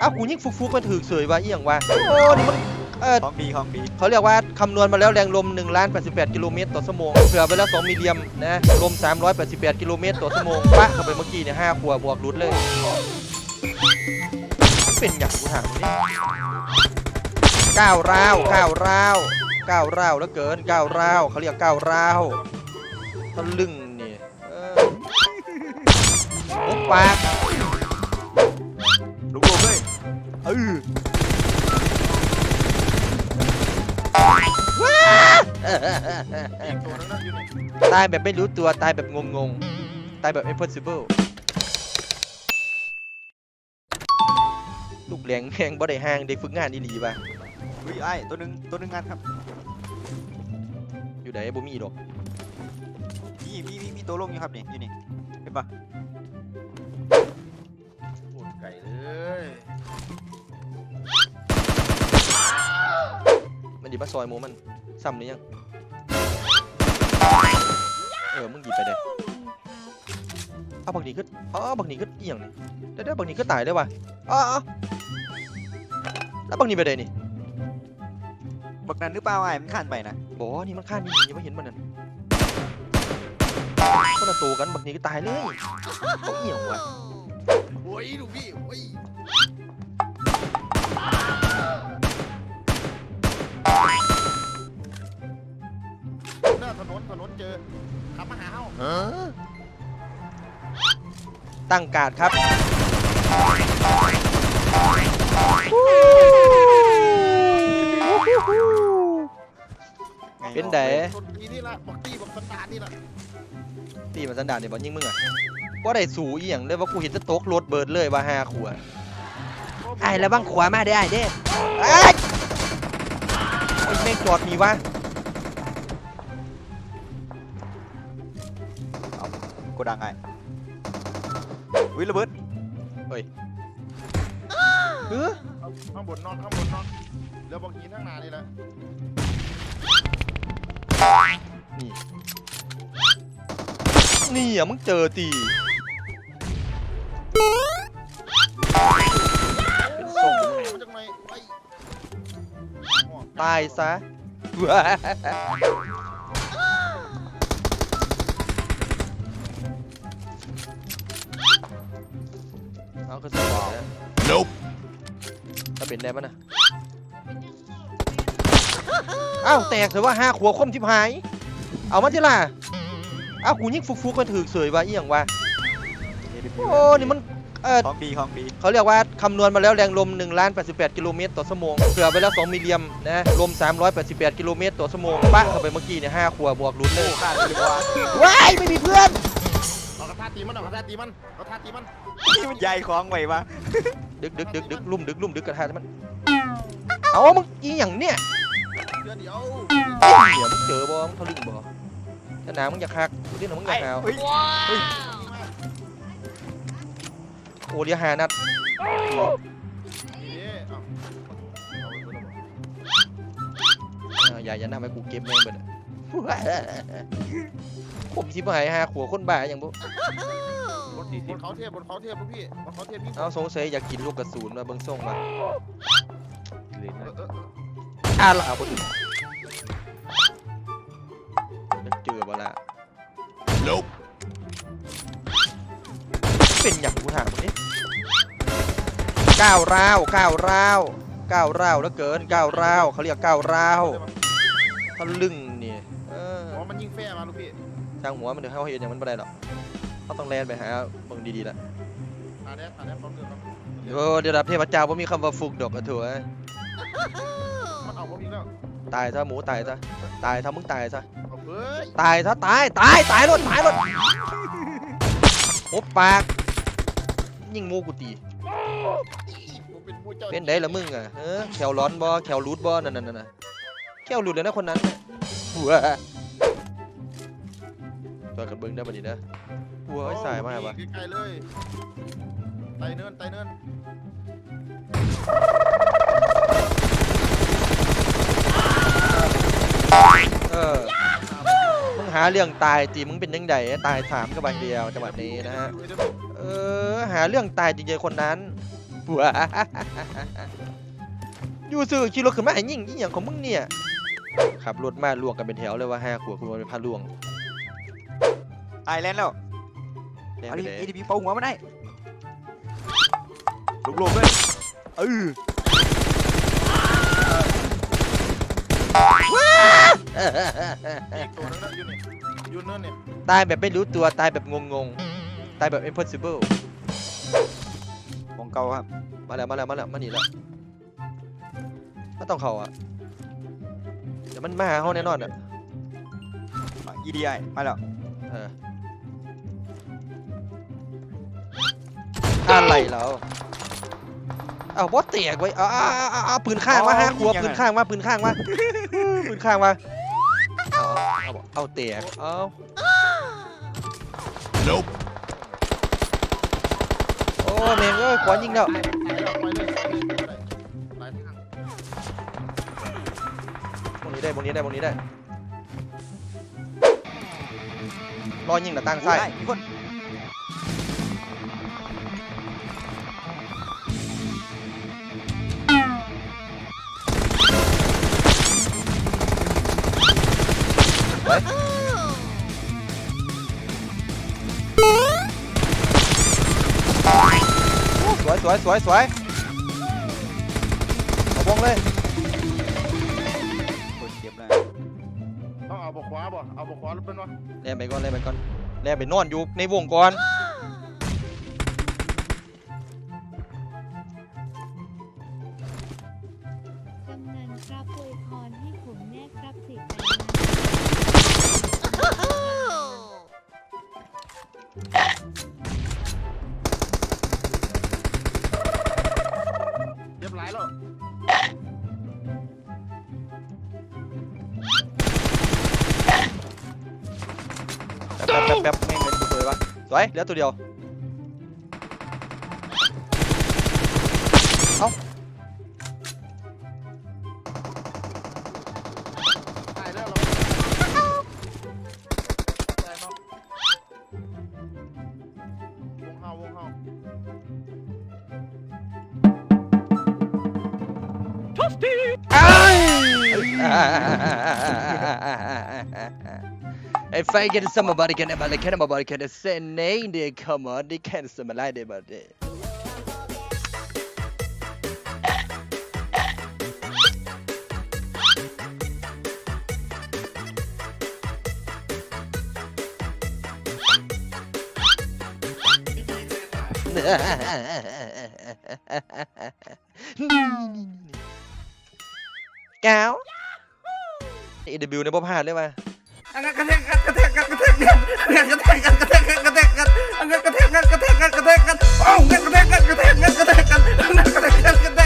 อ้าวกูยิงฟุกๆมันถือเสยว่าอีหยังวะโอ้นี่มันเออของดีของดีเขาเรียกว่าคำนวณมาแล้วแรงลม1ล้าน88กิโลเมตรต่อชั่วโมงเผื่อไปแล้ว2มิลลิเมตรนะลม 388กิโลเมตรต่อชั่วโมงปะเข้าไปเมื่อกี้เนี่ย5ขวบบวกรุดเลยมันเป็นอย่างกูถามมึงนี่ก้าวร้าวก้าวร้าวก้าวร้าวแล้วเกินก้าวร้าวเขาเรียกก้าวร้าวทะลึ่งนี่เออโอ้ปาก เอออีกตัวนึงนั่นอยู่นี่ตายแบบไม่รู้ตัวตายแบบงงๆ ตายแบบ impossible ลูกแหลงแหงบ่ได้ห่างเด็กฝึกงานอีหลีป่ะอุ้ยไอ้ายตัวหนึงตัวหนึงงานครับอยู่ไหนบ่มีดอกมีมีมีมีตัวลงอยู่ครับนี่อยู่นี่เห็นปะปวดไก่เลย มันดีมาซอยหมูมันซ้ำหรือยัง เออ มึงหยิบไปเลยเอาบักนี้ขึ้นอ๋อบักนี้ขึ้นเอียงนี่เดี๋ยวเดี๋ยวบักนี้ก็ตายได้ว่ะอ๋ออ๋อแล้วบักนี้ไปเลยนี่บักนั้นหรือเปล่าไอ้ายมันข้านไปนะบอกว่านี่มันข้ามนี่ยังไม่เห็นมันนั่นคนละตัวกันบักนี้ก็ตายเลยเขาเอียงวะโอ้ยลูกพี่โอ้ย หน้าถนนถนนเจอขับมาหาเฮาตั้งการ์ดครับไงเป็นไดคนตีนี่ละบอกตีบอกสันดานนี่ละตีมันสันดานเนี่ยบอลยิงมึงอะว่าได้สูอีหยังเลยว่ากูเห็นจะตกรถเบิร์ดเลยว่าห้าขวดไอ้แล้วบ้างขวามาได้ไอ้เด้ไอ้ยโอ้ยแม่งจอดมีวะ โกดังไอ้ายอุ้ยระเบิดเฮ้ยข้างบนนอนข้างบนนอนแล้วบอกยีนข้างหน้านี่แหละนี่นี่อะมึงเจอตีเป็นส่งมาจากไหนไอ้ตายซะ เอาคือสบายแล้วถ้าเป็นได้ปะนะอ้าวแตกเลยว่าห้าขวบคมทิพหาย เอามาที่ล่ะอ้าวกูยิงฟุกๆมันถือเสยว่าเอียงวะโอ้นี่มันเออของดีของดีเขาเรียกว่าคำนวณมาแล้วแรงลม1ล้าน88 กิโลเมตรต่อชั่วโมงเผื่อไปแล้ว 2 มิลลิเมตรนะลม 388 กิโลเมตรต่อชั่วโมงปะเข้าไปเมื่อกี้เนี่ย5ขวบบวกรุดเลยข้านไปเลยว่าว้ายไม่มีเพื่อน เอากระทาตีมันเอากระทาตีมันเอากระทาตีมันนี่มันใหญ่ของไว้ปะดึกดึกดึกดึกลุ่มดึกลุ่มดึกกระทะมัน เอามึงอีหยังเนี่ยเดี๋ยวเดี๋ยวเดี๋ยวมึงเจอบ่มึงทะลึ่งบ่ถ้าหนามึงอยากคักกูเรียกหนามึงอยากหาวเฮ้ยโอ้เรียกหานัดนี่เอาเอาไปเบิดแล้วบอกอ่าอย่าอย่าหน้าไปกูเก็บแม่งเบิด อะผมชิบหายหาขัวคนบ้าอย่างบุบนบนเขาเทพบนเขาเทพลูกพี่บนเขาเทพพี่เอาสงสัยอยากกินลูกกระสุนมาเบิ่งส่งมาเออเออเอออ่าละเอาบ่ถึงจะเจอบ่ละเป็นอย่างกูถามมึงนี่ก้าวร้าวก้าวร้าวก้าวร้าวแล้วเกินก้าวร้าวเขาเรียกก้าวร้าวทะลึ่งางหัวมันเดี๋ยวเขาเห็นอย่างมันไม่ได้หรอกเขาต้องแลนไปหาเบิ่งดีๆละตาแดดตาแดดพร้อมเดือดครับโอ้เดี๋ยวรับเทพเจ้าบ่มีคำว่าฟุกดอกอะเถอะมันเอาพวกนี้แล้วตายซะหมูตายซะตายซะมึงตายซะเอาเฮ้ยตายซะตายตายตายรถตายรถโอ้ปากยิงหมูกูตีผมเป็นผู้เจ้าเป็นไดละมึงอะเออแขวร้อนบ่แขวรูดบ่นั่นนั่นนั่นน่ะแขวรูดเลยนะคนนั้นน่ะหัว ตัวกันเบิ่งได้บ่ดีนะหัวไอ้สายมากวะไกลๆเลยไต่เนินไต่เนินเออมึงหาเรื่องตายตีมึงเป็นยังไงตายสามกับใบเดียวจังหวะนี้นะฮะเออหาเรื่องตายจริงๆคนนั้นปัวอยู่ซื่อขี่รถขึ้นมาให้ยิงอีหยังของมึงเนี่ยขับรถมาลวงกันเป็นแถวเลยว่าห้าขวบคุณมาเป็นพาลวง ไอแลนด์แล้วแน่เอาไปดิเลยเอทีพีเป่าหัวมันได้ลุกๆเลยเอออีกตัวนึงนะอยู่นี่อยู่เนินเนี่ยตายแบบไม่รู้ตัวตายแบบงงๆ ตายแบบ impossible วงเก่าครับ มาแล้วมาแล้วมาแล้วมาหนีแล้วไม่ต้องเขาอะเดี๋ยวมันมาหาเขาแน่นอนอะอีดีไอมาแล้ว เอออะไรแล้วเอาบอสเตียกไว้เอาเอาเอาเอาเอาปืนข้างมาฮะครัวปืนข้างมาปืนข้างมาปืนข้างมาเอาเอาเอาเอาเตียกเอา Nope โอ้เมงเอ้ยขวานยิงแล้วไปแล้วไปเลยไปเลยไปเลยหลายทางตรงนี้ได้ตรงนี้ได้ตรงนี้ได้รอยิงหน้าต่างซ้ายได้ มีคนสวยสวยสวยสวยาบ่เอาบกขอรถเป็นวะแล่นไปก่อนแล่นไปก่อนแล่นไปนอนอยู่ในวงก่อน วะสวยเหลือตัวเดียวตายแล้วเราตายเนาะวงเฮาวงเฮา If I get somebody can about the can about can say name they come on they can some like they but they แก้ว AW ในบ่พลาดเลย งัดกระแทกงัดกระแทกงัดกระแทกงัดกระแทกงัดกระแทกงัดกระแทกงัดงัดกระแทกงัดกระแทกงัดกระแทกงัดโอ้งัดกระแทกงัดกระแทกงัดกระแทกงัดงัดกระแทกงัดกระแทก